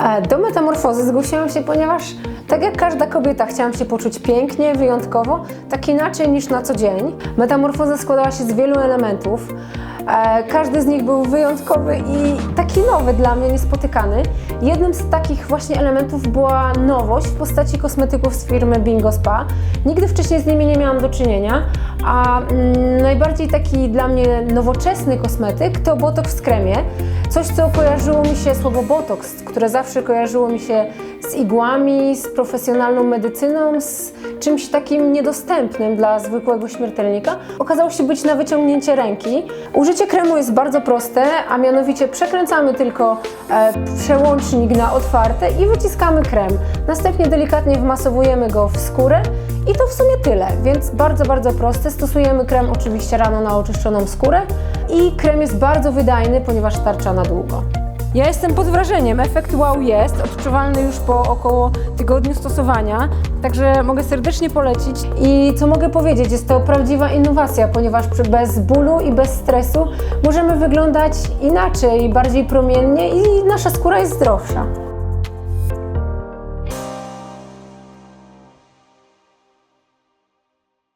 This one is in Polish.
E, Do metamorfozy zgłosiłam się, ponieważ tak jak każda kobieta chciałam się poczuć pięknie, wyjątkowo, tak inaczej niż na co dzień. Metamorfoza składała się z wielu elementów. E, Każdy z nich był wyjątkowy i taki nowy dla mnie, niespotykany. Jednym z takich właśnie elementów była nowość w postaci kosmetyków z firmy Bingo Spa. Nigdy wcześniej z nimi nie miałam do czynienia, a mm, najbardziej taki dla mnie nowoczesny kosmetyk to botox w kremie. Coś, co kojarzyło mi się, słowo botox, które zawsze kojarzyło mi się z igłami, z profesjonalną medycyną, z czymś takim niedostępnym dla zwykłego śmiertelnika, okazało się być na wyciągnięcie ręki. Użycie kremu jest bardzo proste, a mianowicie przekręcamy tylko e, przełącznik na otwarte i wyciskamy krem. Następnie delikatnie wmasowujemy go w skórę i to w sumie tyle, więc bardzo, bardzo proste. Stosujemy krem oczywiście rano na oczyszczoną skórę i krem jest bardzo wydajny, ponieważ starcza na długo. Ja jestem pod wrażeniem. Efekt wow jest, odczuwalny już po około tygodniu stosowania, także mogę serdecznie polecić. I co mogę powiedzieć, jest to prawdziwa innowacja, ponieważ bez bólu i bez stresu możemy wyglądać inaczej, bardziej promiennie i nasza skóra jest zdrowsza.